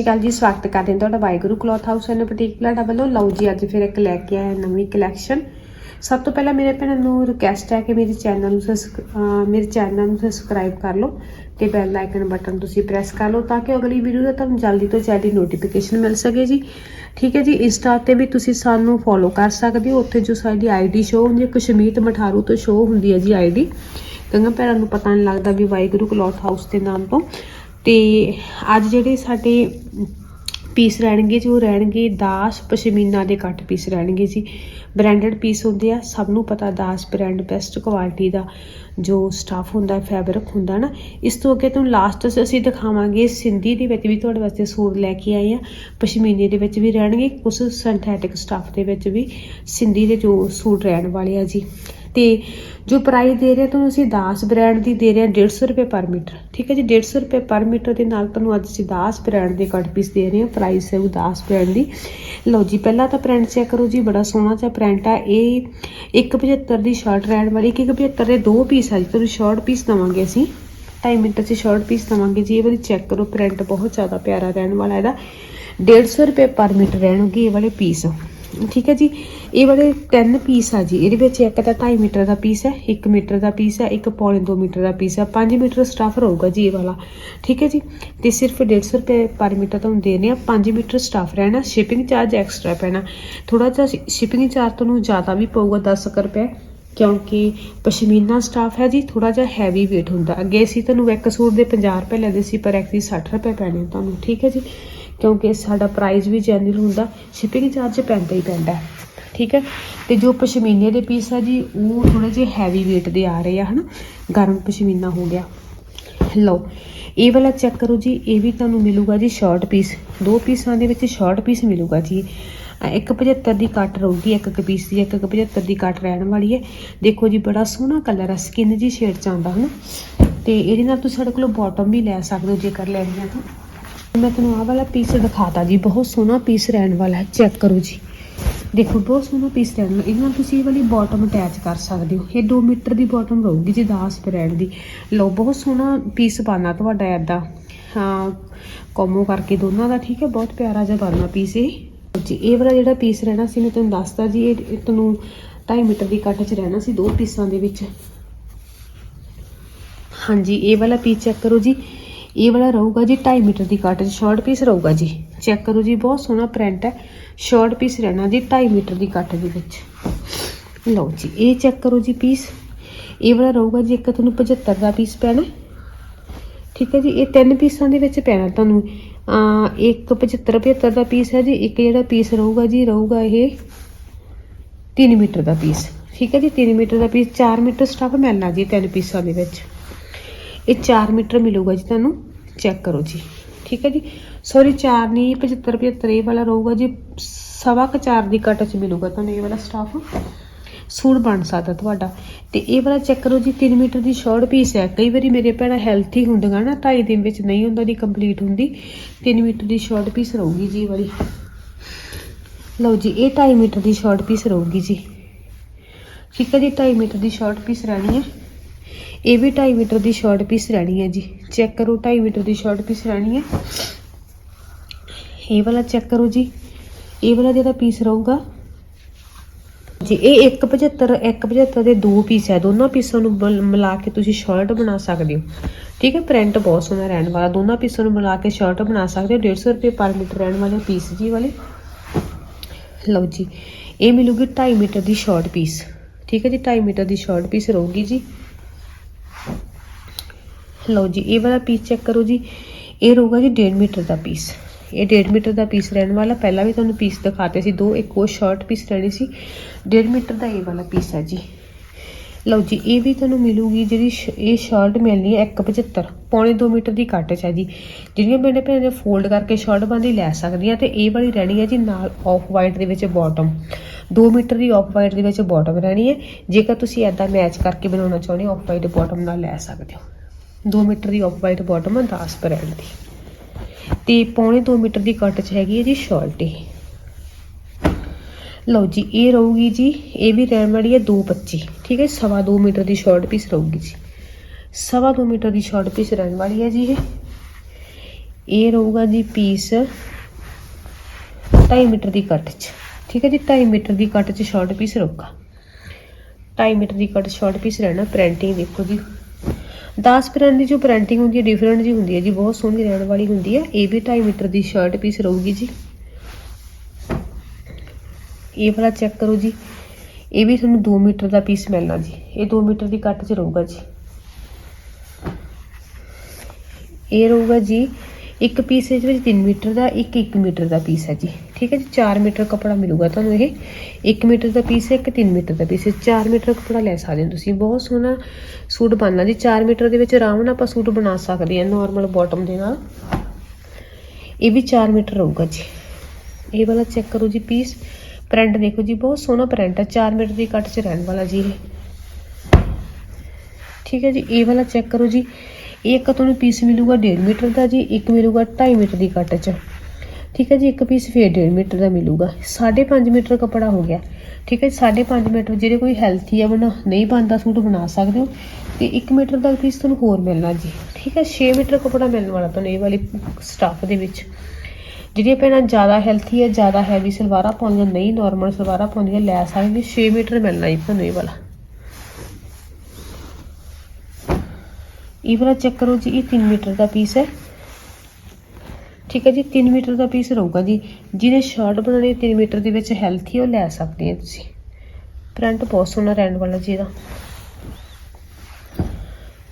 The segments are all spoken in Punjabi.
ਸਤਿ ਸ਼੍ਰੀ ਅਕਾਲ ਜੀ, ਸਵਾਗਤ ਕਰਦੇ ਹਾਂ ਤੁਹਾਡਾ Waheguru cloth house and boutique Palata ਵੱਲੋਂ। ਲਓ ਜੀ, ਅੱਜ ਫਿਰ ਇੱਕ ਲੈ ਕੇ ਆਇਆ ਨਵੀਂ ਕਲੈਕਸ਼ਨ ਸਭ ਤੋਂ ਪਹਿਲਾਂ ਮੇਰੇ ਭੈਣਾਂ ਨੂੰ ਰਿਕਵੈਸਟ ਹੈ ਕਿ ਮੇਰੇ ਚੈਨਲ ਨੂੰ ਸਬਸਕ- ਮੇਰੇ ਚੈਨਲ ਨੂੰ ਸਬਸਕ੍ਰਾਈਬ ਕਰ ਲਓ ਤੇ ਬੈਲ ਆਈਕਨ ਬਟਨ ਤੁਸੀਂ ਪ੍ਰੈਸ ਕਰ ਲਓ ਤਾਂ ਕਿ ਅਗਲੀ ਵੀਡੀਓ ਦਾ ਤੁਹਾਨੂੰ ਜਲਦੀ ਤੋਂ ਜਲਦੀ ਨੋਟੀਫਿਕੇਸ਼ਨ ਮਿਲ ਸਕੇ ਜੀ। ਠੀਕ ਹੈ ਜੀ ਇੰਸਟਾ ਤੇ ਵੀ ਤੁਸੀਂ ਸਾਨੂੰ ਫੋਲੋ ਕਰ ਸਕਦੇ ਹੋ। ਉੱਥੇ ਜੋ ਸਾਡੀ ਆਈਡੀ ਸ਼ੋ ਹੁੰਦੀ ਹੈ, ਕਸ਼ਮੀਤ ਮਠਾਰੂ ਤੋਂ ਸ਼ੋ ਹੁੰਦੀ ਹੈ ਜੀ ਆਈਡੀ ਕਈਆਂ ਭੈਣਾਂ ਨੂੰ ਪਤਾ ਨਹੀਂ ਲੱਗਦਾ ਵੀ ਵਾਹਿਗੁਰੂ ਕਲੌਥ ਹਾਊਸ ਦੇ ਨਾਮ ਤੋਂ। ਤੇ ਅੱਜ ਜਿਹੜੇ ਸਾਡੇ ਪੀਸ ਰਹਿਣਗੇ ਜੋ ਰਹਿਣਗੇ ਦਾਸ ਪਸ਼ਮੀਨਾ ਦੇ ਕੱਟ ਪੀਸ ਰਹਿਣਗੇ ਜੀ। ਬ੍ਰਾਂਡਡ ਪੀਸ ਹੁੰਦੇ ਆ, ਸਭ ਨੂੰ ਪਤਾ ਦਾਸ ਬ੍ਰਾਂਡ ਬੈਸਟ ਕੁਆਲਿਟੀ ਦਾ ਜੋ ਸਟਾਫ ਹੁੰਦਾ ਫੈਬਰਿਕ ਹੁੰਦਾ ਨਾ। ਇਸ ਤੋਂ ਅੱਗੇ ਤੁਹਾਨੂੰ ਲਾਸਟ ਅਸੀਂ ਦਿਖਾਵਾਂਗੇ ਸਿੰਧੀ ਦੇ ਵਿੱਚ ਵੀ ਤੁਹਾਡੇ ਵਾਸਤੇ ਸੂਟ ਲੈ ਕੇ ਆਏ ਆ। ਪਸ਼ਮੀਨੇ ਦੇ ਵਿੱਚ ਵੀ ਰਹਿਣਗੇ ਕੁਝ ਸਿੰਥੈਟਿਕ ਸਟਾਫ ਦੇ ਵਿੱਚ ਵੀ ਸਿੰਧੀ ਦੇ ਜੋ ਸੂਟ ਰਹਿਣ ਵਾਲੇ ਆ ਜੀ। ਤੇ ਜੋ ਪ੍ਰਾਈਸ ਦੇ ਰਿਹਾ ਤੁਹਾਨੂੰ ਅਸੀਂ ਦਾਸ ਬ੍ਰਾਂਡ ਦੀ ਦੇ ਰਹੇ ਹਾਂ 150 ਰੁਪਏ ਪਰ ਮੀਟਰ। ਠੀਕ ਹੈ ਜੀ 150 ਰੁਪਏ ਪਰ ਮੀਟਰ ਦੇ ਨਾਲ ਤੁਹਾਨੂੰ ਅੱਜ ਅਸੀਂ ਦਾਸ ਬ੍ਰਾਂਡ ਦੇ ਕੱਟ ਪੀਸ ਦੇ ਰਹੇ ਹਾਂ। ਪ੍ਰਾਈਸ ਹੈ ਉਹ ਦਾਸ ਬ੍ਰਾਂਡ ਦੀ। ਲਓ ਜੀ, ਪਹਿਲਾਂ ਤਾਂ ਪ੍ਰਿੰਟ ਚੈੱਕ ਕਰੋ ਜੀ, ਬੜਾ ਸੋਹਣਾ ਜਿਹਾ ਪ੍ਰਿੰਟ ਆ। ਇਹ 175 ਦੀ ਸ਼ਰਟ ਰਹਿਣ ਵਾਲੀ 175 ਦੇ ਦੋ ਪੀਸ ਆ ਜੀ। ਤੁਹਾਨੂੰ ਸ਼ਾਰਟ ਪੀਸ ਦਵਾਂਗੇ ਅਸੀਂ। 2 ਮਿੰਟ 'ਚ ਸ਼ਾਰਟ ਪੀਸ ਦਵਾਂਗੇ ਜੀ। ਇਹ ਵਾਲੀ ਚੈੱਕ ਕਰੋ ਪ੍ਰਿੰਟ ਬਹੁਤ ਜ਼ਿਆਦਾ ਪਿਆਰਾ ਰਹਿਣ ਵਾਲਾ ਇਹਦਾ। 150 ਰੁਪਏ ਪਰ ਮੀਟਰ ਰਹਿਣਗੇ ਇਹ ਵਾਲੇ ਪੀਸ ਠੀਕ ਹੈ ਜੀ। ਇਹ ਵਾਲੇ 10 ਪੀਸ ਆ ਜੀ। ਇਹਦੇ ਵਿੱਚ ਇੱਕ ਤਾਂ 2.5 ਮੀਟਰ ਦਾ ਪੀਸ ਹੈ 1 ਮੀਟਰ ਦਾ ਪੀਸ ਹੈ, ਇੱਕ ਪੌਣੇ 2 ਮੀਟਰ ਦਾ ਪੀਸ ਹੈ। 5 ਮੀਟਰ ਸਟਾਫ ਰਹੂਗਾ ਜੀ ਇਹ ਵਾਲਾ। ਠੀਕ ਹੈ ਜੀ। ਤੇ ਸਿਰਫ 150 ਰੁਪਏ ਪਰ ਮੀਟਰ ਤੁਹਾਨੂੰ ਦੇਣੇ ਆ। 5 ਮੀਟਰ ਸਟਾਫ ਰਹਿਣਾ। ਸ਼ਿਪਿੰਗ ਚਾਰਜ ਐਕਸਟਰਾ ਪੈਣਾ। ਥੋੜਾ ਜਿਹਾ ਸ਼ਿਪਿੰਗ ਚਾਰਜ ਤੁਹਾਨੂੰ ਜ਼ਿਆਦਾ ਵੀ ਪਊਗਾ 10 ਕੁ ਰੁਪਏ, ਕਿਉਂਕਿ ਪਸ਼ਮੀਨਾ ਸਟਾਫ ਹੈ ਜੀ। ਥੋੜਾ ਜਿਹਾ ਹੈਵੀ weight ਹੁੰਦਾ। ਅੱਗੇ ਅਸੀਂ ਤੁਹਾਨੂੰ ਇੱਕ ਸੂਟ ਦੇ 50 ਰੁਪਏ ਲੈਂਦੇ ਸੀ, ਪਰ ਐਕਚੁਅਲੀ 60 ਰੁਪਏ ਪੈਣੇ ਤੁਹਾਨੂੰ। ਠੀਕ ਹੈ ਜੀ। ਕਿਉਂਕਿ ਸਾਡਾ ਪ੍ਰਾਈਸ ਵੀ ਜੈਨੂਅਲ ਹੁੰਦਾ ਸ਼ਿਪਿੰਗ ਚਾਰਜ ਪੈਂਦਾ ਹੀ ਪੈਂਦਾ। ਠੀਕ ਹੈ? ਤੇ ਜੋ ਪਸ਼ਮੀਨੇ ਦੇ ਪੀਸ ਆ ਜੀ, ਉਹ ਥੋੜੇ ਜਿਹੇ ਹੈਵੀ weight ਦੇ ਆ ਰਹੇ ਆ, ਹਨਾ? ਗਰਮ ਪਸ਼ਮੀਨਾ ਹੋ ਗਿਆ। ਲਓ, ਇਹ ਵਾਲਾ ਚੈੱਕ ਕਰੋ ਜੀ, ਇਹ ਵੀ ਤੁਹਾਨੂੰ ਮਿਲੂਗਾ ਜੀ ਸ਼ਾਰਟ ਪੀਸ ਦੋ ਪੀਸਾਂ ਦੇ ਵਿੱਚ ਸ਼ਾਰਟ ਪੀਸ ਮਿਲੂਗਾ ਜੀ। ਅਹ ਇੱਕ 75 ਦੀ ਕੱਟ ਰਹੂਗੀ, ਇੱਕ ਇੱਕ ਪੀਸ ਦੀ, ਇੱਕ ਇੱਕ 75 ਦੀ ਕੱਟ ਰਹਿਣ ਵਾਲੀ ਹੈ। ਦੇਖੋ ਜੀ, ਬੜਾ ਸੋਹਣਾ ਕਲਰ ਆ ਸਕਿਨ ਜੀ ਸ਼ੇਡ ਚ ਆਉਂਦਾ, ਹਨਾ? ਤੇ ਇਹਦੇ ਨਾਲ ਤੁਸੀਂ ਸਾਡੇ ਕੋਲੋਂ ਬਾਟਮ ਵੀ ਲੈ ਸਕਦੇ ਹੋ ਜੇਕਰ ਲੈਣੀ ਹੈ ਤਾਂ। ਮੈਂ ਤੁਹਾਨੂੰ ਆਹ ਵਾਲਾ ਪੀਸ ਦਿਖਾਤਾ ਜੀ, ਬਹੁਤ ਸੋਹਣਾ ਪੀਸ ਰਹਿਣ ਵਾਲਾ ਹੈ ਚੈੱਕ ਕਰੋ ਜੀ। ਦੇਖੋ, ਬਹੁਤ ਸੋਹਣਾ ਪੀਸ ਰਹਿਣ ਵਾਲਾ, ਇਹਦੇ ਨਾਲ ਤੁਸੀਂ ਇਹ ਵਾਲੀ ਬਾਟਮ ਅਟੈਚ ਕਰ ਸਕਦੇ ਹੋ। ਇਹ 2 ਮੀਟਰ ਦੀ ਬਾਟਮ ਰਹੂਗੀ ਜੀ 10 ਬ੍ਰੈਂਡ ਦੀ। ਲਓ, ਬਹੁਤ ਸੋਹਣਾ ਪੀਸ ਪਾਣਾ ਤੁਹਾਡਾ ਐਦਾ ਹਾਂ, ਕੋਮੋ ਕਰਕੇ ਦੋਨਾਂ ਦਾ, ਠੀਕ ਹੈ, ਬਹੁਤ ਪਿਆਰਾ ਜਿਹਾ ਬਣਨਾ ਪੀਸ ਇਹ। ਜੀ, ਇਹ ਵਾਲਾ ਜਿਹੜਾ ਪੀਸ ਰਹਿਣਾ ਸੀ, ਮੈਂ ਤੁਹਾਨੂੰ ਦੱਸਤਾ ਜੀ, ਇਹ ਇਹ ਤੁਹਾਨੂੰ 2.5 ਮੀਟਰ ਦੀ ਕੱਟ 'ਚ ਰਹਿਣਾ ਸੀ, ਦੋ ਪੀਸਾਂ ਦੇ ਵਿੱਚ। ਹਾਂਜੀ, ਇਹ ਵਾਲਾ ਪੀਸ ਚੈੱਕ ਕਰੋ ਜੀ। ਇਹ ਵਾਲਾ ਰਹੂਗਾ ਜੀ 2.5 ਮੀਟਰ ਦੀ ਕੱਟ 'ਚ ਸ਼ਾਰਟ ਪੀਸ ਰਹੂਗਾ ਜੀ। ਚੈੱਕ ਕਰੋ ਜੀ, ਬਹੁਤ ਸੋਹਣਾ ਪ੍ਰਿੰਟ ਹੈ। ਸ਼ਾਰਟ ਪੀਸ ਰਹਿਣਾ ਜੀ 2.5 ਮੀਟਰ ਦੀ ਕੱਟ ਦੇ ਵਿੱਚ। ਲਓ ਜੀ, ਇਹ ਚੈੱਕ ਕਰੋ ਜੀ ਪੀਸ ਇਹ ਵਾਲਾ ਰਹੂਗਾ ਜੀ ਇੱਕ ਤੁਹਾਨੂੰ 75 ਦਾ ਪੀਸ ਪੈਣਾ। ਠੀਕ ਹੈ ਜੀ, ਇਹ ਤਿੰਨ ਪੀਸਾਂ ਦੇ ਵਿੱਚ ਪੈਣਾ ਤੁਹਾਨੂੰ। ਆ ਇੱਕ 75 75 ਦਾ ਪੀਸ ਹੈ ਜੀ, ਇੱਕ ਜਿਹੜਾ ਪੀਸ ਰਹੂਗਾ ਜੀ, ਰਹੂਗਾ ਇਹ 3 ਮੀਟਰ ਦਾ ਪੀਸ ਠੀਕ ਹੈ ਜੀ 3 ਮੀਟਰ ਦਾ ਪੀਸ 4 ਮੀਟਰ ਸਟਾਫ ਮਿਲਣਾ ਜੀ ਤਿੰਨ ਪੀਸਾਂ ਦੇ ਵਿੱਚ। ਇਹ 4 ਮੀਟਰ ਮਿਲੂਗਾ ਜੀ ਤੁਹਾਨੂੰ ਚੈੱਕ ਕਰੋ ਜੀ। ਠੀਕ ਹੈ ਜੀ? ਸੌਰੀ 4 ਨਹੀਂ 75 75 ਇਹ ਵਾਲਾ ਰਹੂਗਾ ਜੀ, ਸਵਾ ਕ 4 ਦੀ ਕੱਟ ਚ ਮਿਲੂਗਾ ਤੁਹਾਨੂੰ ਇਹ ਵਾਲਾ ਸਟਾਫ ਸੂਟ ਬਣ ਸਕਦਾ ਤੁਹਾਡਾ। ਤੇ ਇਹ ਵਾਲਾ ਚੈੱਕ ਕਰੋ ਜੀ 3 ਮੀਟਰ ਦੀ ਸ਼ਾਰਟ ਪੀਸ ਹੈ। ਕਈ ਵਾਰੀ ਮੇਰੇ ਭੈਣਾਂ ਹੈਲਥੀ ਹੁੰਦੀਆਂ ਨਾ 2.5 ਦਿਨ ਵਿੱਚ ਨਹੀਂ ਹੁੰਦਾ ਦੀ ਕੰਪਲੀਟ ਹੁੰਦੀ। 3 ਮੀਟਰ ਦੀ ਸ਼ਾਰਟ ਪੀਸ ਰਹੂਗੀ ਜੀ ਇਹ ਵਾਲੀ। ਲਓ ਜੀ, ਇਹ 2.5 ਮੀਟਰ ਦੀ ਸ਼ਾਰਟ ਪੀਸ ਰਹੂਗੀ ਜੀ। ਠੀਕ ਹੈ ਜੀ 2.5 ਮੀਟਰ ਦੀ ਸ਼ਾਰਟ ਪੀਸ ਰਹਿਣੀ ਹੈ। ਇਹ ਵੀ 2.5 ਮੀਟਰ ਦੀ ਸ਼ਾਰਟ ਪੀਸ ਰਹਿਣੀ ਹੈ ਜੀ। ਚੈੱਕ ਕਰੋ 2.5 ਮੀਟਰ ਦੀ ਸ਼ਾਰਟ ਪੀਸ ਰਹਿਣੀ ਹੈ। ਇਹ ਵਾਲਾ ਚੈੱਕ ਕਰੋ ਜੀ। ਇਹ ਵਾਲਾ ਜਿਹੜਾ ਪੀਸ ਰਹੂਗਾ, ਜੀ, ਇਹ 175 175 ਦੇ ਦੋ ਪੀਸ ਹੈ। ਦੋਨਾਂ ਪੀਸਾਂ ਨੂੰ ਮਿਲ- ਮਿਲਾ ਕੇ ਤੁਸੀਂ ਸ਼ਰਟ ਬਣਾ ਸਕਦੇ ਹੋ। ਠੀਕ ਹੈ ਪ੍ਰਿੰਟ ਬਹੁਤ ਸੋਹਣਾ ਰਹਿਣ ਵਾਲਾ। ਦੋਨਾਂ ਪੀਸਾਂ ਨੂੰ ਮਿਲਾ ਕੇ ਸ਼ਰਟ ਬਣਾ ਸਕਦੇ ਹੋ। 150 ਰੁਪਏ ਪਰ ਮੀਟਰ ਰਹਿਣ ਵਾਲੇ ਪੀਸ ਜੀ ਵਾਲੇ। ਲਓ ਜੀ, ਇਹ ਮਿਲੂਗੀ 2.5 ਮੀਟਰ ਦੀ ਸ਼ਾਰਟ ਪੀਸ ਠੀਕ ਹੈ ਜੀ 2.5 ਮੀਟਰ ਦੀ ਸ਼ਾਰਟ ਪੀਸ ਰਹੂਗੀ ਜੀ। ਲਓ ਜੀ, ਇਹ ਵਾਲਾ ਪੀਸ ਚੈੱਕ ਕਰੋ ਜੀ। ਇਹ ਰਹੂਗਾ ਜੀ 1.5 ਮੀਟਰ ਦਾ ਪੀਸ ਇਹ 1.5 ਮੀਟਰ ਦਾ ਪੀਸ ਰਹਿਣ ਵਾਲਾ। ਪਹਿਲਾਂ ਵੀ ਤੁਹਾਨੂੰ ਪੀਸ ਦਿਖਾਤੇ ਸੀ, ਦੋ, ਇੱਕ ਉਹ ਸ਼ਾਰਟ ਪੀਸ ਰਹਿਣੀ ਸੀ। 1.5 ਮੀਟਰ ਦਾ ਇਹ ਵਾਲਾ ਪੀਸ ਹੈ ਜੀ। ਲਓ ਜੀ, ਇਹ ਵੀ ਤੁਹਾਨੂੰ ਮਿਲੂਗੀ ਜਿਹੜੀ ਸ਼- ਇਹ ਸ਼ਰਟ ਮਿਲਣੀ ਹੈ 175 ਪੌਣੇ 2 ਮੀਟਰ ਦੀ ਕੱਟ ਚ ਹੈ ਜੀ। ਜਿਹੜੀਆਂ ਮੇਰੇ ਭੈਣਾਂ ਨੇ ਫੋਲਡ ਕਰਕੇ ਸ਼ਰਟ ਬੰਦੀ ਲੈ ਸਕਦੀਆਂ ਤੇ ਇਹ ਵਾਲੀ ਰਹਿਣੀ ਹੈ ਜੀ ਨਾਲ ਆਫ ਵਾਈਟ ਦੇ ਵਿੱਚ ਬਾਟਮ 2 ਮੀਟਰ ਦੀ ਆਫ ਵਾਈਟ ਦੇ ਵਿੱਚ ਬਾਟਮ ਰਹਿਣੀ ਹੈ। ਜੇਕਰ ਤੁਸੀਂ ਐਦਾਂ ਮੈਚ ਕਰਕੇ ਬਣਾਉਣਾ ਚਾਹੁੰਦੇ ਹੋ ਆਫ ਵਾਈਟ ਬਾਟਮ ਨਾਲ ਲੈ ਸਕਦੇ ਹੋ। 2 ਮੀਟਰ ਦੀ ਆਫ ਵਾਈਟ ਬਾਟਮ ਹੈ 10 ਬ੍ਰਾਂਡ ਦੀ। ਤੇ ਪੌਣੇ 2 ਮੀਟਰ ਦੀ ਕੱਟ ਚ ਹੈਗੀ ਹੈ ਜੀ ਸ਼ਰਟ ਲਓ ਜੀ, ਇਹ ਰਹੂਗੀ ਜੀ, ਇਹ ਵੀ ਰਹਿਣ ਵਾਲੀ ਹੈ 225 ਠੀਕ ਹੈ ਸਵਾ 2 ਮੀਟਰ ਦੀ ਸ਼ਾਰਟ ਪੀਸ ਰਹੂਗੀ ਜੀ। ਸਵਾ 2 ਮੀਟਰ ਦੀ ਸ਼ਾਰਟ ਪੀਸ ਰਹਿਣ ਵਾਲੀ ਹੈ ਜੀ ਇਹ। ਇਹ ਰਹੂਗਾ ਜੀ ਪੀਸ 2.5 ਮੀਟਰ ਦੀ ਕੱਟ 'ਚ। ਠੀਕ ਹੈ ਜੀ 2.5 ਮੀਟਰ ਦੀ ਕੱਟ 'ਚ ਸ਼ਾਰਟ ਪੀਸ ਰਹੂਗਾ। 2.5 ਮੀਟਰ ਦੀ ਕੱਟ ਸ਼ਾਰਟ ਪੀਸ ਰਹਿਣਾ ਪ੍ਰਿੰਟਿੰਗ ਦੇਖੋ ਜੀ। 10 ਪ੍ਰਿੰਟ ਦੀ ਜੋ ਪ੍ਰਿੰਟਿੰਗ ਹੁੰਦੀ ਹੈ ਡਿਫਰੈਂਟ ਜੀ ਹੁੰਦੀ ਹੈ ਜੀ, ਬਹੁਤ ਸੋਹਣੀ ਰਹਿਣ ਵਾਲੀ ਹੁੰਦੀ ਹੈ। ਇਹ ਵੀ 2.5 ਮੀਟਰ ਦੀ ਸ਼ਰਟ ਪੀਸ ਰਹੂਗੀ ਜੀ। ਇਹ ਵਾਲਾ ਚੈੱਕ ਕਰੋ ਜੀ। ਇਹ ਵੀ ਤੁਹਾਨੂੰ 2 ਮੀਟਰ ਦਾ ਪੀਸ ਮਿਲਣਾ ਜੀ। ਇਹ 2 ਮੀਟਰ ਦੀ ਕੱਟ 'ਚ ਰਹੂਗਾ ਜੀ। ਇਹ ਰਹੂਗਾ ਜੀ ਇੱਕ ਪੀਸ ਇਹਦੇ ਵਿੱਚ 3 ਮੀਟਰ ਦਾ, ਇੱਕ 1 ਮੀਟਰ ਦਾ ਪੀਸ ਹੈ ਜੀ। ਠੀਕ ਹੈ ਜੀ? 4 ਮੀਟਰ ਕੱਪੜਾ ਮਿਲੂਗਾ ਤੁਹਾਨੂੰ ਇਹ। 1 ਮੀਟਰ ਦਾ ਪੀਸ ਹੈ, ਇੱਕ 3 ਮੀਟਰ ਦਾ ਪੀਸ ਹੈ। 4 ਮੀਟਰ ਕੱਪੜਾ ਲੈ ਸਕਦੇ ਹੋ ਤੁਸੀਂ। ਬਹੁਤ ਸੋਹਣਾ ਸੂਟ ਬਣਨਾ ਜੀ। 4 ਮੀਟਰ ਦੇ ਵਿੱਚ ਆਰਾਮ ਨਾਲ ਆਪਾਂ ਸੂਟ ਬਣਾ ਸਕਦੇ ਹਾਂ ਨਾਰਮਲ ਬਾਟਮ ਦੇ ਨਾਲ। ਇਹ ਵੀ 4 ਮੀਟਰ ਰਹੂਗਾ ਜੀ। ਇਹ ਵਾਲਾ ਚੈੱਕ ਕਰੋ ਜੀ ਪੀਸ ਪ੍ਰਿੰਟ ਦੇਖੋ ਜੀ, ਬਹੁਤ ਸੋਹਣਾ ਪ੍ਰਿੰਟ ਹੈ। 4 ਮੀਟਰ ਦੀ ਕੱਟ 'ਚ ਰਹਿਣ ਵਾਲਾ ਜੀ ਇਹ। ਠੀਕ ਹੈ ਜੀ? ਇਹ ਵਾਲਾ ਚੈੱਕ ਕਰੋ ਜੀ। ਇੱਕ ਤੁਹਾਨੂੰ ਪੀਸ ਮਿਲੂਗਾ 1.5 ਮੀਟਰ ਦਾ ਜੀ, ਇੱਕ ਮਿਲੂਗਾ 2.5 ਮੀਟਰ ਦੀ ਕੱਟ 'ਚ। ਠੀਕ ਹੈ ਜੀ, ਇੱਕ ਪੀਸ ਫੇਰ 1.5 ਮੀਟਰ ਦਾ ਮਿਲੂਗਾ। 5.5 ਮੀਟਰ ਕੱਪੜਾ ਹੋ ਗਿਆ। ਠੀਕ ਹੈ ਜੀ 5.5 ਮੀਟਰ ਜਿਹੜੇ ਕੋਈ ਹੈਲਥੀ ਆ, ਬਣਾ ਨਹੀਂ ਬਣਦਾ ਸੂਟ ਬਣਾ ਸਕਦੇ ਹੋ। ਤੇ 1 ਮੀਟਰ ਦਾ ਪੀਸ ਤੁਹਾਨੂੰ ਹੋਰ ਮਿਲਣਾ ਜੀ। ਠੀਕ ਹੈ 6 ਮੀਟਰ ਕੱਪੜਾ ਮਿਲਣ ਵਾਲਾ ਤੁਹਾਨੂੰ ਇਹ ਵਾਲੀ ਸਟਾਫ ਦੇ ਵਿੱਚ। ਜਿਹੜੀਆਂ ਭੈਣਾਂ ਜ਼ਿਆਦਾ ਹੈਲਥੀ ਹੈ ਜ਼ਿਆਦਾ ਹੈਵੀ ਸਲਵਾਰਾਂ ਪਾਉਂਦੀਆਂ, ਨਹੀਂ ਨਾਰਮਲ ਸਲਵਾਰਾਂ ਪਾਉਂਦੀਆਂ, ਲੈ ਸਕਦੇ 6 ਮੀਟਰ ਮਿਲਣਾ ਜੀ ਤੁਹਾਨੂੰ ਇਹ ਵਾਲਾ। ਇਹ ਵਾਲਾ ਚੈੱਕ ਕਰੋ ਜੀ ਇਹ 3 ਮੀਟਰ ਦਾ ਪੀਸ ਹੈ ਠੀਕ ਹੈ ਜੀ 3 ਮੀਟਰ ਦਾ ਪੀਸ ਰਹੂਗਾ ਜੀ ਜਿਹਨੇ ਸ਼ਰਟ ਬਣਾਉਣੀ 3 ਮੀਟਰ ਦੇ ਵਿੱਚ ਹੈਲਥੀ ਉਹ ਲੈ ਸਕਦੇ ਆ ਤੁਸੀਂ ਪ੍ਰਿੰਟ ਬਹੁਤ ਸੋਹਣਾ ਰਹਿਣ ਵਾਲਾ ਜੀ ਇਹਦਾ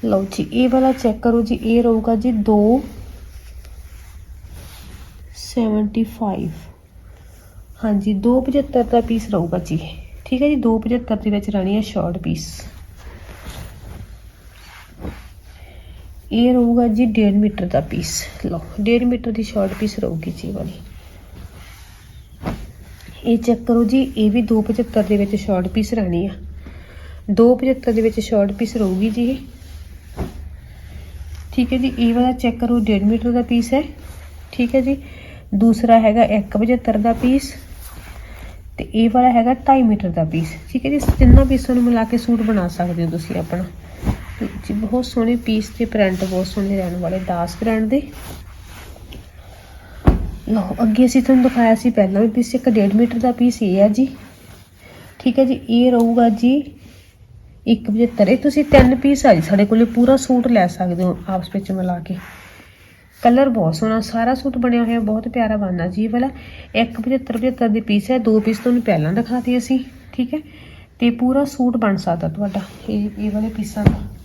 ਲਓ ਜੀ ਇਹ ਵਾਲਾ ਚੈੱਕ ਕਰੋ ਜੀ ਇਹ ਰਹੂਗਾ ਜੀ 2 75 ਹਾਂਜੀ 275 ਦਾ ਪੀਸ ਰਹੂਗਾ ਜੀ ਠੀਕ ਹੈ ਜੀ 275 ਦੇ ਵਿੱਚ ਰਹਿਣੀ ਹੈ ਸ਼ਾਰਟ ਪੀਸ ਇਹ ਰਹੂਗਾ ਜੀ 1.5 ਮੀਟਰ ਦਾ ਪੀਸ ਲਓ 1.5 ਮੀਟਰ ਦੀ ਸ਼ਾਰਟ ਪੀਸ ਰਹੂਗੀ ਜੀ ਇਹ ਵਾਲੀ। ਇਹ ਚੈੱਕ ਕਰੋ ਜੀ, ਇਹ ਵੀ 275 ਦੇ ਵਿੱਚ ਸ਼ਾਰਟ ਪੀਸ ਰਹਿਣੀ ਆ। 275 ਦੇ ਵਿੱਚ ਸ਼ਾਰਟ ਪੀਸ ਰਹੂਗੀ ਜੀ ਇਹ। ਠੀਕ ਹੈ ਜੀ, ਇਹ ਵਾਲਾ ਚੈੱਕ ਕਰੋ 1.5 ਮੀਟਰ ਦਾ ਪੀਸ ਹੈ। ਠੀਕ ਹੈ ਜੀ, ਦੂਸਰਾ ਹੈਗਾ 175 ਦਾ ਪੀਸ ਤੇ ਇਹ ਵਾਲਾ ਹੈਗਾ 2.5 ਮੀਟਰ ਦਾ ਪੀਸ ਠੀਕ ਹੈ ਜੀ ਤਿੰਨਾਂ ਪੀਸਾਂ ਨੂੰ ਮਿਲਾ ਕੇ ਸੂਟ ਬਣਾ ਸਕਦੇ ਹੋ ਤੁਸੀਂ ਆਪਣਾ। ਜੀ, ਬਹੁਤ ਸੋਹਣੇ ਪੀਸ ਤੇ ਪ੍ਰਿੰਟ ਬਹੁਤ ਸੋਹਣੇ ਰਹਿਣ ਵਾਲੇ ਦਾਸ ਬ੍ਰਾਂਡ ਦੇ। ਲਓ, ਅੱਗੇ ਅਸੀਂ ਤੁਹਾਨੂੰ ਦਿਖਾਇਆ ਸੀ ਪਹਿਲਾਂ ਵੀ ਪੀਸ ਇੱਕ 1.5 ਮੀਟਰ ਦਾ ਪੀਸ ਇਹ ਹੈ ਜੀ। ਠੀਕ ਹੈ ਜੀ, ਇਹ ਰਹੂਗਾ ਜੀ 175 ਇਹ ਤੁਸੀਂ ਤਿੰਨ ਪੀਸ ਆ ਜੀ, ਸਾਡੇ ਕੋਲੇ ਪੂਰਾ ਸੂਟ ਲੈ ਸਕਦੇ ਹੋ ਆਪਸ ਵਿੱਚ ਮਿਲਾ ਕੇ। ਕਲਰ ਬਹੁਤ ਸੋਹਣਾ, ਸਾਰਾ ਸੂਟ ਬਣਿਆ ਹੋਇਆ, ਬਹੁਤ ਪਿਆਰਾ ਬਣਨਾ ਜੀ ਇਹ ਵਾਲਾ। 175 75 ਦੇ ਪੀਸ ਹੈ, ਦੋ ਪੀਸ ਤੁਹਾਨੂੰ ਪਹਿਲਾਂ ਦਿਖਾਤੇ ਅਸੀਂ, ਠੀਕ ਹੈ। ਤੇ ਪੂਰਾ ਸੂਟ ਬਣ ਸਕਦਾ ਤੁਹਾਡਾ, ਇਹ ਇਹ ਵਾਲੇ ਪੀਸਾਂ ਦਾ।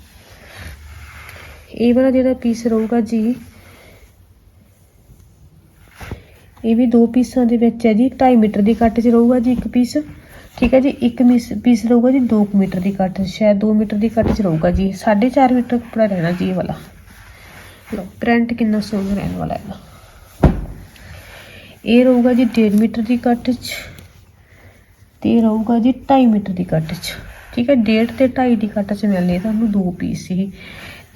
ਇਹ ਵਾਲਾ ਜਿਹੜਾ ਪੀਸ ਰਹੂਗਾ ਜੀ, ਇਹ ਵੀ ਦੋ ਪੀਸਾਂ ਦੇ ਵਿੱਚ ਹੈ ਜੀ 2.5 ਮੀਟਰ ਦੀ ਕੱਟ 'ਚ ਰਹੂਗਾ ਜੀ ਇੱਕ ਪੀਸ ਠੀਕ ਹੈ ਜੀ, ਇੱਕ ਪੀਸ ਰਹੂਗਾ ਜੀ 2 ਮੀਟਰ ਦੀ ਕੱਟ ਸ਼ਾਇਦ 2 ਮੀਟਰ ਦੀ ਕੱਟ 'ਚ ਰਹੂਗਾ ਜੀ 4.5 ਮੀਟਰ ਕੱਪੜਾ ਰਹਿਣਾ ਜੀ ਇਹ ਵਾਲਾ। ਲਓ ਪ੍ਰਿੰਟ ਕਿੰਨਾ ਸੋਹਣਾ ਰਹਿਣ ਵਾਲਾ ਹੈ ਇਹ ਰਹੂਗਾ ਜੀ 1.5 ਮੀਟਰ ਦੀ ਕੱਟ 'ਚ ਤੇ ਇਹ ਰਹੂਗਾ ਜੀ 2.5 ਮੀਟਰ ਦੀ ਕੱਟ 'ਚ। ਠੀਕ ਹੈ 1.5 ਤੇ 2.5 ਦੀ ਕੱਟ 'ਚ ਮਿਲਨੇ ਤੁਹਾਨੂੰ ਦੋ ਪੀਸ ਹੀ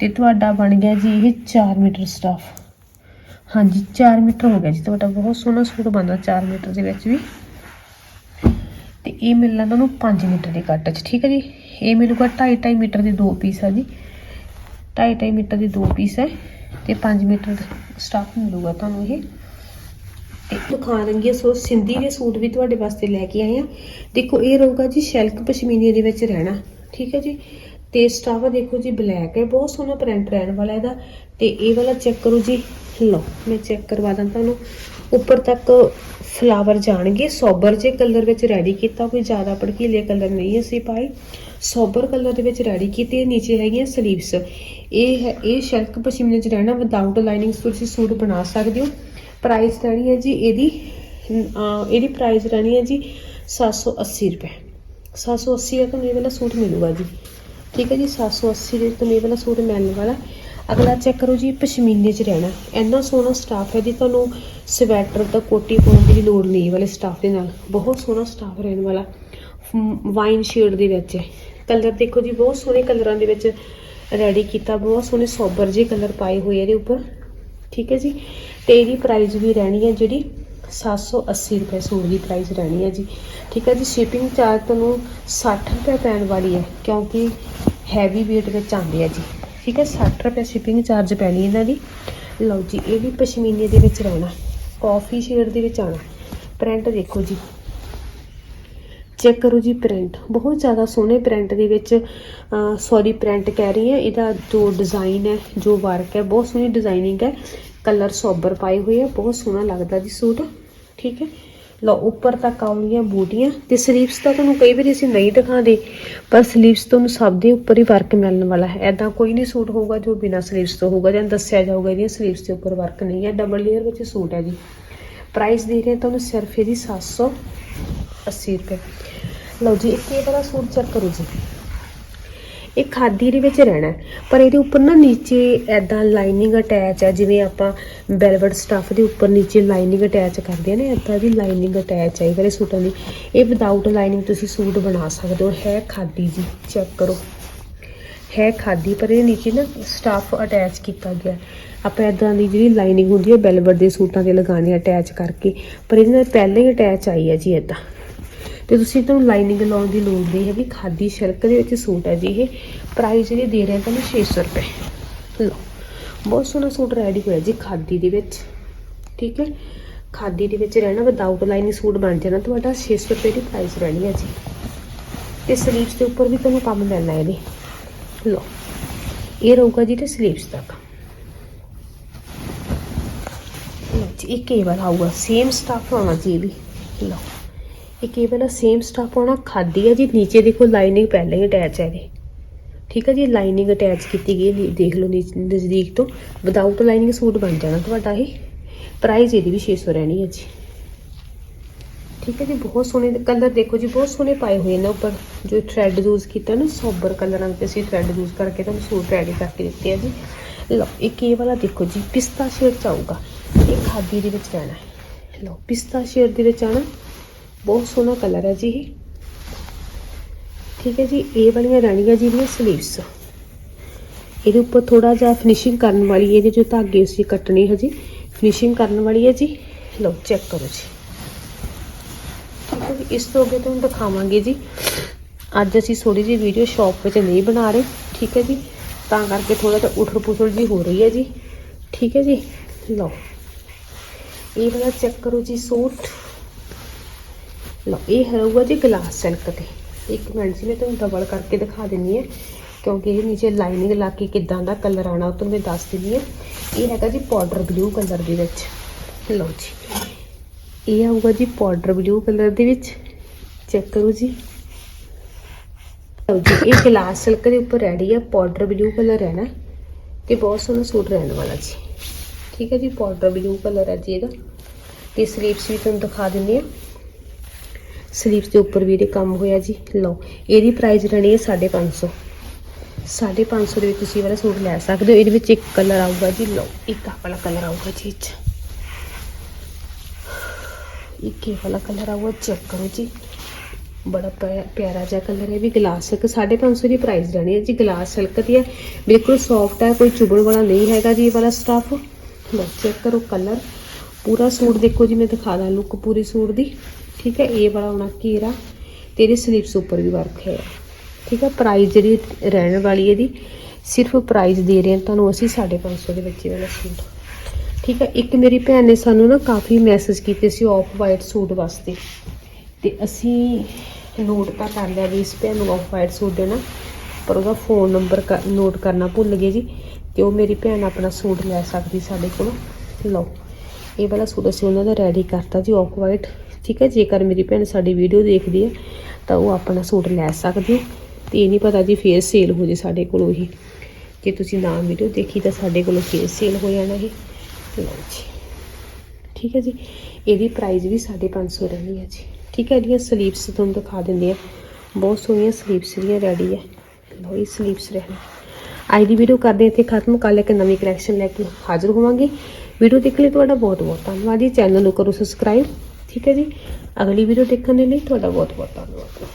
ਤੇ ਤੁਹਾਡਾ ਬਣ ਗਿਆ ਜੀ ਇਹ 4 ਮੀਟਰ ਸਟਾਫ ਹਾਂਜੀ 4 ਮੀਟਰ ਹੋ ਗਿਆ ਜੀ। ਤੁਹਾਡਾ ਬਹੁਤ ਸੋਹਣਾ ਸੂਟ ਬਣਦਾ 4 ਮੀਟਰ ਦੇ ਵਿੱਚ ਵੀ। ਤੇ ਇਹ ਮਿਲਣਾ ਤੁਹਾਨੂੰ 5 ਮੀਟਰ ਦੀ ਕੱਟ 'ਚ, ਠੀਕ ਹੈ ਜੀ? ਇਹ ਮਿਲੂਗਾ 2.5 2.5 ਮੀਟਰ ਦੇ ਦੋ ਪੀਸ ਆ ਜੀ। 2.5 2.5 ਮੀਟਰ ਦੇ ਦੋ ਪੀਸ ਹੈ ਤੇ 5 ਮੀਟਰ ਦਾ ਸਟਾਫ ਮਿਲੂਗਾ ਤੁਹਾਨੂੰ ਇਹ। ਤੇ ਦਿਖਾ ਦੰਗੀ ਸੋ ਸਿੰਧੀ ਦੇ ਸੂਟ ਵੀ ਤੁਹਾਡੇ ਵਾਸਤੇ ਲੈ ਕੇ ਆਏ ਆ ਦੇਖੋ, ਇਹ ਰਹੂਗਾ ਜੀ ਸ਼ੈਲਕ ਪਸ਼ਮੀਨੇ ਦੇ ਵਿੱਚ ਰਹਿਣਾ, ਠੀਕ ਹੈ ਜੀ? ਤੇ ਸਟਾਵਾ ਦੇਖੋ ਜੀ ਬਲੈਕ ਹੈ, ਬਹੁਤ ਸੋਹਣਾ ਪ੍ਰਿੰਟ ਰਹਿਣ ਵਾਲਾ ਇਹਦਾ। ਤੇ ਇਹ ਵਾਲਾ ਚੈੱਕ ਕਰੋ ਜੀ, ਲਓ, ਮੈਂ ਚੈੱਕ ਕਰਵਾ ਦਾਂ ਤੁਹਾਨੂੰ। ਉੱਪਰ ਤੱਕ ਫਲਾਵਰ ਜਾਣਗੇ ਸੋਬਰ ਜੇ ਕਲਰ ਵਿੱਚ ਰੈਡੀ ਕੀਤਾ, ਕੋਈ ਜ਼ਿਆਦਾ ਭੜਕੀਲੇ ਕਲਰ ਨਹੀਂ ਅਸੀਂ ਪਾਏ। ਸੋਬਰ ਕਲਰ ਦੇ ਵਿੱਚ ਰੈਡੀ ਕੀਤੇ, ਨੀਚੇ ਹੈਗੀਆਂ ਸਲੀਵਸ ਇਹ ਹੈ, ਇਹ ਸ਼ੈਲਕ ਪਸ਼ਮੀਨੇ 'ਚ ਰਹਿਣਾ ਵਿਦਆਊਟ ਲਾਈਨਿੰਗ ਤੁਸੀਂ ਸੂਟ ਬਣਾ ਸਕਦੇ ਹੋ। ਪ੍ਰਾਈਸ ਰਹਿਣੀ ਹੈ ਜੀ ਇਹਦੀ ਇਹਦੀ ਪ੍ਰਾਈਸ ਰਹਿਣੀ ਹੈ ਜੀ 780 ਰੁਪਏ। 780 ਦਾ ਤੁਹਾਨੂੰ ਇਹ ਵਾਲਾ ਸੂਟ ਮਿਲੂਗਾ ਜੀ। ਠੀਕ ਹੈ ਜੀ 780 ਦੇ ਤੁਹਾਨੂੰ ਇਹ ਵਾਲਾ ਸੂਟ ਮਿਲਣ ਵਾਲਾ। ਅਗਲਾ ਚੈੱਕ ਕਰੋ ਜੀ, ਪਸ਼ਮੀਨੇ 'ਚ ਰਹਿਣਾ। ਇੰਨਾ ਸੋਹਣਾ ਸਟਾਫ ਹੈ ਜੀ, ਤੁਹਾਨੂੰ ਸਵੈਟਰ ਤਾਂ ਕੋਟੀ ਪਾਉਣ ਦੀ ਲੋੜ ਨਹੀਂ ਵਾਲੇ ਸਟਾਫ ਦੇ ਨਾਲ। ਬਹੁਤ ਸੋਹਣਾ ਸਟਾਫ ਰਹਿਣ ਵਾਲਾ। ਵਾਈਨ ਸ਼ੇਡ ਦੇ ਵਿੱਚ ਕਲਰ ਦੇਖੋ ਜੀ, ਬਹੁਤ ਸੋਹਣੇ ਕਲਰਾਂ ਦੇ ਵਿੱਚ ਰੈਡੀ ਕੀਤਾ, ਬਹੁਤ ਸੋਹਣੇ ਸੋਬਰ ਜਿਹੇ ਕਲਰ ਪਾਏ ਹੋਏ ਇਹਦੇ ਉੱਪਰ। ਠੀਕ ਹੈ ਜੀ, ਤੇ ਇਹਦੀ ਪ੍ਰਾਈਸ ਵੀ ਰਹਿਣੀ ਹੈ ਜਿਹੜੀ 780 ਰੁਪਏ ਸੂਟ ਦੀ ਪ੍ਰਾਈਸ ਰਹਿਣੀ ਹੈ ਜੀ। ਠੀਕ ਹੈ ਜੀ ਸ਼ਿਪਿੰਗ ਚਾਰਜ ਤੁਹਾਨੂੰ 60 ਰੁਪਏ ਪੈਣ ਵਾਲੀ ਹੈ, ਕਿਉਂਕਿ ਹੈਵੀ weight ਵਿੱਚ ਆਉਂਦੇ ਆ ਜੀ। ਠੀਕ ਹੈ 60 ਰੁਪਏ ਸ਼ਿਪਿੰਗ ਚਾਰਜ ਪੈਣੀ ਇਹਨਾਂ ਦੀ। ਲਓ ਜੀ, ਇਹ ਵੀ ਪਸ਼ਮੀਨੇ ਦੇ ਵਿੱਚ ਰਹਿਣਾ। ਕਾਫੀ ਸ਼ੇਡ ਦੇ ਵਿੱਚ ਆਣਾ ਪ੍ਰਿੰਟ ਦੇਖੋ ਜੀ। ਚੈੱਕ ਕਰੋ ਜੀ ਪ੍ਰਿੰਟ ਬਹੁਤ ਜ਼ਿਆਦਾ ਸੋਹਣੇ ਪ੍ਰਿੰਟ ਦੇ ਵਿੱਚ ਸੌਰੀ ਪ੍ਰਿੰਟ ਕਹਿ ਰਹੀ ਹਾਂ। ਇਹਦਾ ਜੋ ਡਿਜ਼ਾਈਨ ਹੈ, ਜੋ ਵਰਕ ਹੈ, ਬਹੁਤ ਸੋਹਣੀ ਡਿਜ਼ਾਈਨਿੰਗ ਹੈ। ਕਲਰ ਸੋਬਰ ਪਾਏ ਹੋਏ ਆ, ਬਹੁਤ ਸੋਹਣਾ ਲੱਗਦਾ ਜੀ ਸੂਟ। ਠੀਕ ਹੈ। ਲਓ, ਉੱਪਰ ਤੱਕ ਆਉਣਗੀਆਂ ਬੂਟੀਆਂ ਤੇ ਸਲੀਵਸ ਤਾਂ ਤੁਹਾਨੂੰ ਕਈ ਵਾਰੀ ਅਸੀਂ ਨਹੀਂ ਦਿਖਾਉਂਦੇ, ਪਰ ਸਲੀਵਸ ਤੁਹਾਨੂੰ ਸਭ ਦੇ ਉੱਪਰ ਹੀ ਵਰਕ ਮਿਲਣ ਵਾਲਾ ਹੈ। ਐਦਾਂ ਕੋਈ ਨਹੀਂ ਸੂਟ ਹੋਊਗਾ ਜੋ ਬਿਨਾਂ ਸਲੀਵਸ ਤੋਂ ਹੋਊਗਾ, ਜਾਂ ਦੱਸਿਆ ਜਾਊਗਾ ਇਹਦੀਆਂ ਸਲੀਵਸ ਦੇ ਉੱਪਰ ਵਰਕ ਨਹੀਂ ਹੈ ਡਬਲ ਲੇਅਰ ਵਿੱਚ ਸੂਟ ਹੈ ਜੀ। ਪ੍ਰਾਈਸ ਦੇ ਰਹੇ ਤੁਹਾਨੂੰ ਸਿਰਫ ਇਹਦੀ 780 ਰੁਪਏ। ਲਓ ਜੀ, ਇੱਕ ਇਹ ਵਾਲਾ ਸੂਟ ਚੈੱਕ ਕਰੋ ਜੀ। ਇਹ ਖਾਦੀ ਦੇ ਵਿੱਚ ਰਹਿਣਾ ਪਰ ਇਹਦੇ ਉੱਪਰ ਨਾ ਨੀਚੇ ਐਦਾਂ ਲਾਈਨਿੰਗ ਅਟੈਚ ਹੈ ਜਿਵੇਂ ਆਪਾਂ ਵੈਲਵਟ ਸਟੱਫ ਦੇ ਉੱਪਰ ਨੀਚੇ ਲਾਈਨਿੰਗ ਅਟੈਚ ਕਰਦੇ ਆ ਨਾ ਐਦਾਂ ਦੀ ਲਾਈਨਿੰਗ ਅਟੈਚ ਹੈ ਇਹ ਸੂਟਾਂ ਦੀ। ਇਹ ਵਿਦਆਊਟ ਲਾਈਨਿੰਗ ਤੁਸੀਂ ਸੂਟ ਬਣਾ ਸਕਦੇ ਹੋ। ਹੈ ਖਾਦੀ ਜੀ ਚੈੱਕ ਕਰੋ। ਹੈ ਖਾਦੀ, ਪਰ ਇਹ ਨੀਚੇ ਨਾ ਸਟੱਫ ਅਟੈਚ ਕੀਤਾ ਗਿਆ। ਆਪਾਂ ਐਦਾਂ ਦੀ ਜਿਹੜੀ ਲਾਈਨਿੰਗ ਹੁੰਦੀ ਹੈ ਵੈਲਵਟ ਦੇ ਸੂਟਾਂ ਤੇ ਲਗਾਉਣੀ ਅਟੈਚ ਕਰਕੇ। ਪਰ ਇਹਦੇ ਨਾਲ ਪਹਿਲਾਂ ਹੀ ਅਟੈਚ ਆਈ ਹੈ ਜੀ ਐਦਾਂ ਤੇ ਤੁਸੀਂ ਤੁਹਾਨੂੰ ਲਾਈਨਿੰਗ ਲਾਉਣ ਦੀ ਲੋੜ ਨਹੀਂ ਹੈਗੀ, ਖਾਦੀ ਸ਼ਿਲਕ ਦੇ ਵਿੱਚ ਸੂਟ ਹੈ ਜੀ ਇਹ। ਪ੍ਰਾਈਸ ਇਹਦੇ ਦੇ ਰਹੇ ਹਾਂ ਤੁਹਾਨੂੰ 600 ਰੁਪਏ। ਲਓ, ਬਹੁਤ ਸੋਹਣਾ ਸੂਟ ਰੈਡੀ ਹੋਇਆ ਜੀ ਖਾਦੀ ਦੇ ਵਿੱਚ, ਠੀਕ ਹੈ? ਖਾਦੀ ਦੇ ਵਿੱਚ ਰਹਿਣਾ ਵਿਦਆਊਟ ਲਾਈਨਿੰਗ ਸੂਟ ਬਣ ਜਾਣਾ, ਤੁਹਾਡਾ 600 ਰੁਪਏ ਦੀ ਪ੍ਰਾਈਸ ਰਹਿਣੀ ਹੈ ਜੀ। ਤੇ ਸਲੀਵਸ ਦੇ ਉੱਪਰ ਵੀ ਤੁਹਾਨੂੰ ਕੰਮ ਮਿਲਣਾ ਇਹਦੇ ਲਓ, ਇਹ ਰਹੂਗਾ ਜੀ ਤੇ ਸਲੀਵਸ ਤੱਕ। ਲਓ ਜੀ ਇਹ ਕੇਵਲ ਆਊਗਾ ਸੇਮ ਸਟਾਫ ਆਉਣਾ ਜੀ ਇਹ ਵੀ। ਲਓ। ਇਹ ਕੇਵਲ ਸੇਮ ਸਟਾਫ ਆਉਣਾ ਖਾਦੀ ਹੈ ਜੀ, ਨੀਚੇ ਦੇਖੋ ਲਾਈਨਿੰਗ ਪਹਿਲਾਂ ਹੀ ਅਟੈਚ ਹੈ ਇਹਦੇ। ਠੀਕ ਹੈ ਜੀ ਲਾਈਨਿੰਗ ਅਟੈਚ ਕੀਤੀ ਗਈ ਹੈ ਦੇਖ ਲਓ ਨੀਚ- ਨਜ਼ਦੀਕ ਤੋਂ। ਵਿਦਆਊਟ ਲਾਈਨਿੰਗ ਸੂਟ ਬਣ ਜਾਣਾ ਤੁਹਾਡਾ ਇਹ। ਪ੍ਰਾਈਸ ਇਹਦੀ ਵੀ 600 ਰਹਿਣੀ ਹੈ ਜੀ। ਠੀਕ ਹੈ ਜੀ, ਬਹੁਤ ਸੋਹਣੇ ਕਲਰ ਦੇਖੋ ਜੀ, ਬਹੁਤ ਸੋਹਣੇ ਪਾਏ ਹੋਏ ਨੇ ਉੱਪਰ। ਜੋ ਥ੍ਰੈਡ ਯੂਜ਼ ਕੀਤਾ ਨਾ ਸੋਬਰ ਕਲਰਾਂ ਤੇ ਅਸੀਂ ਥ੍ਰੈਡ ਯੂਜ਼ ਕਰਕੇ ਤੁਹਾਨੂੰ ਸੂਟ ਰੈਡੀ ਕਰਕੇ ਦਿੱਤੇ ਆ ਜੀ। ਲਓ ਇੱਕ ਇਹ ਵਾਲਾ ਦੇਖੋ ਜੀ, ਪਿਸਤਾ ਸ਼ੇਡ ਚ ਆਊਗਾ। ਇਹ ਖਾਦੀ ਦੇ ਵਿੱਚ ਰਹਿਣਾ ਹੈ। ਲਓ, ਪਿਸਤਾ ਸ਼ੇਡ ਦੇ ਵਿੱਚ ਆਣਾ ਬਹੁਤ ਸੋਹਣਾ ਕਲਰ ਹੈ ਜੀ ਠੀਕ ਹੈ ਜੀ, ਇਹ ਵਾਲੀਆਂ ਰਹਿਣੀਆਂ ਜੀ ਇਹਦੀਆਂ ਸਲੀਵਸ ਇਹਦੇ ਉੱਪਰ ਥੋੜਾ ਜਿਹਾ ਫਿਨਿਸ਼ਿੰਗ ਕਰਨ ਵਾਲੀ ਇਹਦੇ ਜੋ ਧਾਗੇ ਅਸੀਂ ਕੱਟਣੇ ਹਜੇ ਫਿਨਿਸ਼ਿੰਗ ਕਰਨ ਵਾਲੀ ਹੈ ਜੀ। ਲਓ ਚੈੱਕ ਕਰੋ ਜੀ। ਠੀਕ ਹੈ ਜੀ, ਇਸ ਤੋਂ ਅੱਗੇ ਤੁਹਾਨੂੰ ਦਿਖਾਵਾਂਗੇ ਜੀ। ਅੱਜ ਅਸੀਂ ਥੋੜੀ ਜਿਹੀ ਵੀਡੀਓ ਸ਼ਾਪ ਵਿੱਚ ਨਹੀਂ ਬਣਾ ਰਹੇ। ਠੀਕ ਹੈ ਜੀ, ਤਾਂ ਕਰਕੇ ਥੋੜਾ ਜਿਹਾ ਉਠੜ ਪੁਠੜ ਜੀ ਹੋ ਰਹੀ ਹੈ ਜੀ। ਠੀਕ ਹੈ ਜੀ, ਲਓ। ਇਹ ਵਾਲਾ ਚੈੱਕ ਕਰੋ ਜੀ, ਸੂਟ। ਲਓ, ਇਹ ਰਹੂਗਾ ਜੀ ਗਲਾਸ ਸਿਲਕ ਤੇ। ਇੱਕ ਮਿੰਟ ਜੀ, ਮੈਂ ਤੁਹਾਨੂੰ ਡਬਲ ਕਰਕੇ ਦਿਖਾ ਦਿੰਨੀ ਹੈ, ਕਿਉਂਕਿ ਇਹ ਨੀਚੇ ਲਾਈਨਿੰਗ ਲਾ ਕੇ ਕਿਦਾਂ ਦਾ ਕਲਰ ਆਣਾ ਉਹ ਤੁਹਾਨੂੰ ਮੈਂ ਦੱਸ ਦਿੰਨੀ ਹੈ। ਇਹ ਹੈਗਾ ਜੀ ਪਾਊਡਰ ਬਲੂ ਕਲਰ ਦੇ ਵਿੱਚ। ਲਓ ਜੀ, ਇਹ ਆਊਗਾ ਜੀ ਪਾਊਡਰ ਬਲੂ ਕਲਰ ਦੇ ਵਿੱਚ। ਚੈੱਕ ਕਰੋ ਜੀ। ਲਓ ਜੀ, ਇਹ ਗਲਾਸ ਸਿਲਕ ਦੇ ਉੱਪਰ ਰੈਡੀ ਹੈ ਪਾਊਡਰ ਬਲੂ ਕਲਰ ਹੈ ਨਾ, ਤੇ ਬਹੁਤ ਸੋਹਣਾ ਸੂਟ ਰਹਿਣ ਵਾਲਾ ਜੀ। ਠੀਕ ਹੈ ਜੀ ਪਾਊਡਰ ਬਲੂ ਕਲਰ ਹੈ ਜੀ ਇਹਦਾ। ਤੇ ਸਲੀਵਸ ਵੀ ਤੁਹਾਨੂੰ ਦਿਖਾ ਦਿੰਨੀ ਆ ਸਲੀਵਸ ਦੇ ਉੱਪਰ ਵੀ ਇਹਦੇ ਕੰਮ ਹੋਇਆ ਜੀ, ਲਓ, ਇਹਦੀ ਪ੍ਰਾਈਸ ਰਹਿਣੀ ਹੈ 550 550 ਦੇ ਵਿੱਚ ਤੁਸੀਂ ਵਾਲਾ ਸੂਟ ਲੈ ਸਕਦੇ ਹੋ, ਇਹਦੇ ਵਿੱਚ ਇੱਕ ਕਲਰ ਆਊਗਾ ਜੀ, ਲਓ, ਇੱਕ ਆਹ ਵਾਲਾ ਕਲਰ ਆਊਗਾ ਜੀ ਇਹ 'ਚ ਇੱਕ ਇਹ ਵਾਲਾ ਕਲਰ ਆਊਗਾ ਚੈੱਕ ਕਰੋ ਜੀ। ਬੜਾ ਪਿਆ- ਪਿਆਰਾ ਜਿਹਾ ਕਲਰ ਹੈ ਵੀ ਗਲਾਸ ਸਿਲਕ 550 ਦੀ ਪ੍ਰਾਈਸ ਰਹਿਣੀ ਹੈ ਜੀ ਗਲਾਸ ਸਿਲਕ ਦੀ ਹੈ। ਬਿਲਕੁਲ ਸੌਫਟ ਹੈ, ਕੋਈ ਚੁਭਣ ਵਾਲਾ ਨਹੀਂ ਹੈਗਾ ਜੀ ਇਹ ਵਾਲਾ ਸਟਾਫ ਬਸ ਚੈੱਕ ਕਰੋ ਕਲਰ ਪੂਰਾ ਸੂਟ ਦੇਖੋ ਜੀ, ਮੈਂ ਦਿਖਾ ਦਾਂ ਲੁੱਕ ਪੂਰੀ ਸੂਟ ਦੀ। ਠੀਕ ਹੈ, ਇਹ ਵਾਲਾ ਹੋਣਾ ਘੇਰਾ ਤੇ ਇਹਦੇ ਸਲੀਵਸ ਉੱਪਰ ਵੀ ਵਰਕ ਹੈ। ਠੀਕ ਹੈ ਪ੍ਰਾਈਸ ਜਿਹੜੀ ਰਹਿਣ ਵਾਲੀ ਇਹਦੀ, ਸਿਰਫ ਪ੍ਰਾਈਸ ਦੇ ਰਹੇ ਹਾਂ, ਤੁਹਾਨੂੰ ਅਸੀਂ 550 ਦੇ ਵਿੱਚ ਵਾਲਾ ਸੂਟ। ਠੀਕ ਹੈ, ਇੱਕ ਮੇਰੀ ਭੈਣ ਨੇ ਸਾਨੂੰ ਨਾ ਕਾਫੀ ਮੈਸੇਜ ਕੀਤੇ ਸੀ ਆਫ ਵਾਈਟ ਸੂਟ ਵਾਸਤੇ। ਤੇ ਅਸੀਂ ਨੋਟ ਤਾਂ ਕਰ ਲਿਆ ਵੀ ਇਸ ਭੈਣ ਨੂੰ ਆਫ ਵਾਈਟ ਸੂਟ ਦੇਣਾ, ਪਰ ਉਹਦਾ ਫੋਨ ਨੰਬਰ ਨੋਟ ਕਰਨਾ ਭੁੱਲ ਗਏ ਜੀ, ਤੇ ਉਹ ਮੇਰੀ ਭੈਣ ਆਪਣਾ ਸੂਟ ਲੈ ਸਕਦੀ ਸਾਡੇ ਕੋਲੋਂ। ਲਓ, ਇਹ ਵਾਲਾ ਸੂਟ ਅਸੀਂ ਉਹਨਾਂ ਦਾ ਰੈਡੀ ਕਰਤਾ ਜੀ ਆਫ ਵਾਈਟ ਠੀਕ ਹੈ, ਜੇਕਰ ਮੇਰੀ ਭੈਣ ਸਾਡੀ ਵੀਡੀਓ ਦੇਖਦੀ ਹੈ, ਤਾਂ ਉਹ ਆਪਣਾ ਸੂਟ ਲੈ ਸਕਦੀ ਹੈ। ਤੇ ਇਹ ਨਹੀਂ ਪਤਾ ਜੀ ਫੇਰ ਸੇਲ ਹੋ ਜੇ ਸਾਡੇ ਕੋਲੋਂ ਹੀ ਜੇ ਤੁਸੀਂ ਨਾ ਵੀਡੀਓ ਦੇਖੀ ਤਾਂ ਸਾਡੇ ਕੋਲੋਂ ਫੇਰ ਸੇਲ ਹੋ ਜਾਣਾ ਇਹ। ਲਓ ਜੀ। ਠੀਕ ਹੈ ਜੀ। ਇਹਦੀ ਪ੍ਰਾਈਸ ਵੀ 550 ਰਹਿਣੀ ਹੈ ਜੀ। ਠੀਕ ਹੈ ਇਹਦੀਆਂ ਸਲੀਵਸ ਤੁਹਾਨੂੰ ਦਿਖਾ ਦਿੰਦੇ ਆ ਬਹੁਤ ਸੋਹਣੀਆਂ ਸਲੀਵਸ ਦੀਆਂ ਰੈਡੀ ਹੈ। ਲਓ ਇਹ ਸਲੀਵਸ ਰਹਿਣ। ਅੱਜ ਦੀ ਵੀਡੀਓ ਕਰਦੇ ਇੱਥੇ ਖਤਮ। ਕੱਲ੍ਹ ਇੱਕ ਨਵੀਂ ਕਲੈਕਸ਼ਨ ਲੈ ਕੇ ਹਾਜ਼ਰ ਹੋਵਾਂਗੇ। ਵੀਡੀਓ ਦੇਖਣ ਲਈ ਤੁਹਾਡਾ ਬਹੁਤ ਬਹੁਤ ਧੰਨਵਾਦ ਜੀ। ਚੈਨਲ ਨੂੰ ਕਰੋ ਸਬਸਕ੍ਰਾਈਬ ਠੀਕ ਹੈ ਜੀ। ਅਗਲੀ ਵੀਡੀਓ ਦੇਖਣ ਦੇ ਲਈ ਤੁਹਾਡਾ ਬਹੁਤ ਬਹੁਤ ਧੰਨਵਾਦ।